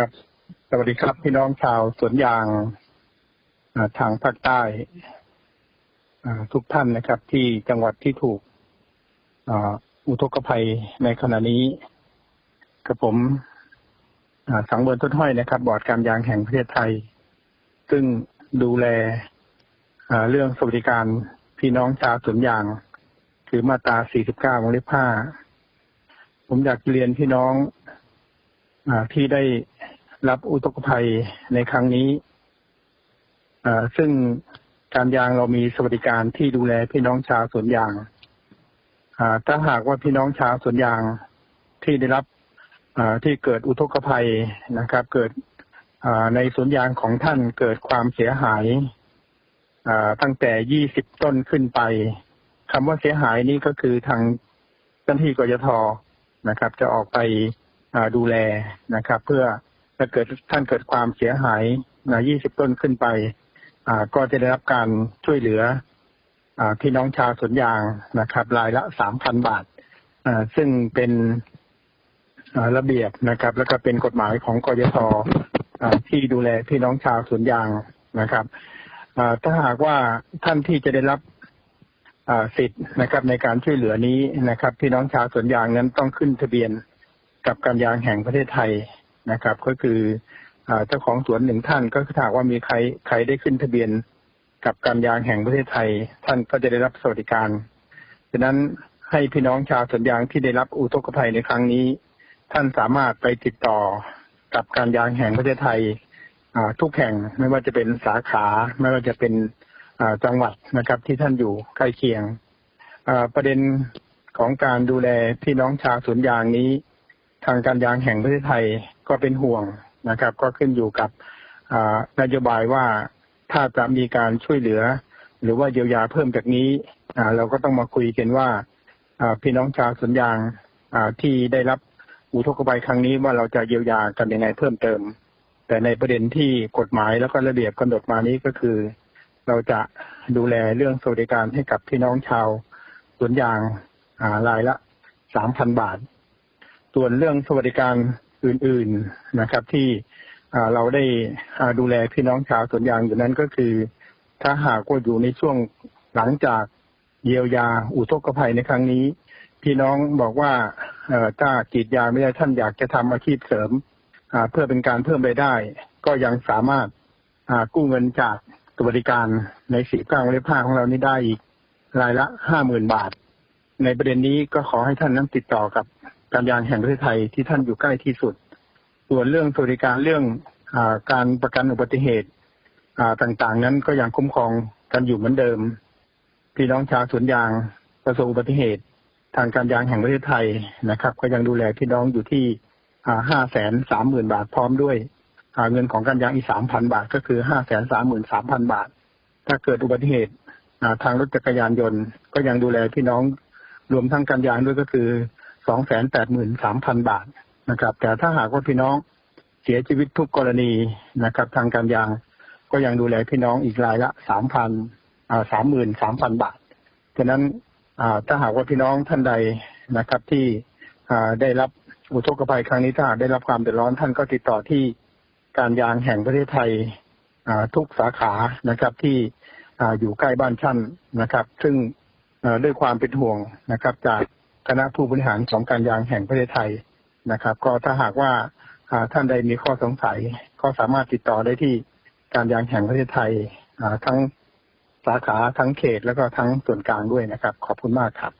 ครับ สวัสดีครับ พี่น้องชาวสวนยางทางภาคใต้ทุกท่านนะครับ ที่จังหวัดที่ถูกอุทกภัยในขณะนี้กับผมสังเวิร์นต้นห้อยนะครับ บอร์ดการยางแห่งประเทศไทย ซึ่งดูแลเรื่องสวัสดิการพี่น้องชาวสวนยาง คือมาตรา 49วงเล็บ5ผมอยากเรียนพี่น้องอที่ได้ รับอุทกภัยในครั้งนี้ซึ่งการยางเรามีสวัสดิการที่ดูแลพี่น้องชาวสวนยางถ้าหากว่าพี่น้องชาวสวนยางที่ได้รับที่เกิดอุทกภัยนะครับ เกิดในสวนยางของท่านเกิดความเสียหายตั้งแต่20ต้นขึ้นไปคำว่าเสียหายนี่ก็คือทางเจ้าหน้าที่กยทนะครับ จะออกไปดูแลนะครับ เพื่อ ถ้าเกิดท่านเกิดความเสียหายนะ20 ต้นขึ้นไป อ่า ก็จะได้รับการช่วยเหลือ อ่าพี่น้องชาวสวนยางนะครับ รายละ 3,000 บาท อ่า ซึ่งเป็นระเบียบนะครับ แล้วก็เป็นกฎหมายของกยทที่ดูแลพี่น้องชาวสวนยางนะครับถ้าหากว่าท่านที่จะได้รับสิทธิ์นะครับ ในการช่วยเหลือนี้นะครับ พี่น้องชาวสวนยางนั้นต้องขึ้นทะเบียนกับการยางแห่งประเทศไทย นะครับ ก็คือเจ้าของสวนหนึ่งท่านก็คือถ้ากว่ามีใครใครได้ขึ้นทะเบียนกับการยางแห่งประเทศไทย ท่านก็จะได้รับสวัสดิการฉะนั้นให้พี่น้องชาวสวนยางที่ได้รับอุทกภัยในครั้งนี้ ท่านสามารถไปติดต่อกับการยางแห่งประเทศไทยทุกแห่งไม่ว่าจะเป็นสาขา ไม่ว่าจะเป็นจังหวัดนะครับ ที่ท่านอยู่ใกล้เคียงประเด็นของการดูแลพี่น้องชาวสวนยางนี้ ทางการยางแห่งประเทศไทย ก็เป็นห่วงนะครับ ก็ขึ้นอยู่กับอ่านโยบายว่าถ้าจะมีการช่วยเหลือ หรือว่าเยียวยาเพิ่มจากนี้เราก็ต้องมาคุยกันว่าพี่น้องชาวสวนยางที่ได้รับอุทกภัยครั้งนี้ว่าเราจะเยียวยากันยังไงเพิ่มเติม แต่ในประเด็นที่กฎหมายแล้วก็ระเบียบกำหนดมานี้ก็คือ เราจะดูแลเรื่องสวัสดิการให้กับพี่น้องชาวสวนยางรายละสามพันบาท ส่วนเรื่องสวัสดิการ อื่นๆนะครับ ที่เราได้ดูแลพี่น้องชาวสวนยางอยู่นั้นก็คือ ถ้าหากว่าอยู่ในช่วงหลังจากเยียวยาอุทกภัยในครั้งนี้ พี่น้องบอกว่าถ้ากีดยางไม่ได้ท่านอยากจะทำอาชีพเสริมเพื่อเป็นการเพิ่มรายได้ ก็ยังสามารถกู้เงินจากสวัสดิการในสีกลางเลขผ้าของเรานี้ได้อีกรายละห้าหมื่นบาท ในประเด็นนี้ก็ขอให้ท่านนั้นติดต่อกับ การยางแห่งประเทศไทยที่ท่านอยู่ใกล้ที่สุด ส่วนเรื่องสวัสดิการเรื่องอการประกันอุบัติเหตุต่างๆ นั้นก็ยังคุ้มครองกันอยู่เหมือนเดิม พี่น้องชาวสวนยางประสบอุบัติเหตุ ทางการยางแห่งประเทศไทยนะครับ ก็ยังดูแลพี่น้องอยู่ที่ห้าแสนสามหมื่นบาทพร้อมด้วยเงินของการยางอีกสามพันบาท ก็คือห้าแสนสามหมื่นสามพันบาท ถ้าเกิดอุบัติเหตุทางรถจักรยานยนต์ ก็ยังดูแลพี่น้องรวมทั้งการยางด้วยก็คือ สองแสนแปดหมื่นสามพันบาทนะครับ แต่ถ้าหากว่าพี่น้องเสียชีวิตทุกกรณีนะครับ ทางการยางก็ยังดูแลพี่น้องอีกรายละสามพันสามหมื่นสามพันบาทฉะนั้นถ้าหากว่าพี่น้องท่านใดนะครับ ที่ได้รับอุทกภัยครั้งนี้ถ้าหากได้รับความเดือดร้อนท่านก็ติดต่อที่การยางแห่งประเทศไทยทุกสาขานะครับที่อยู่ใกล้บ้านท่านนะครับ ซึ่งด้วยความเป็นห่วงนะครับจาก คณะผู้บริหารของการยางแห่งประเทศไทยนะครับ ก็ถ้าหากว่าท่านใดมีข้อสงสัย ก็สามารถติดต่อได้ที่การยางแห่งประเทศไทยทั้งสาขาทั้งเขตแล้วก็ทั้งส่วนกลางด้วยนะครับ ขอบคุณมากครับ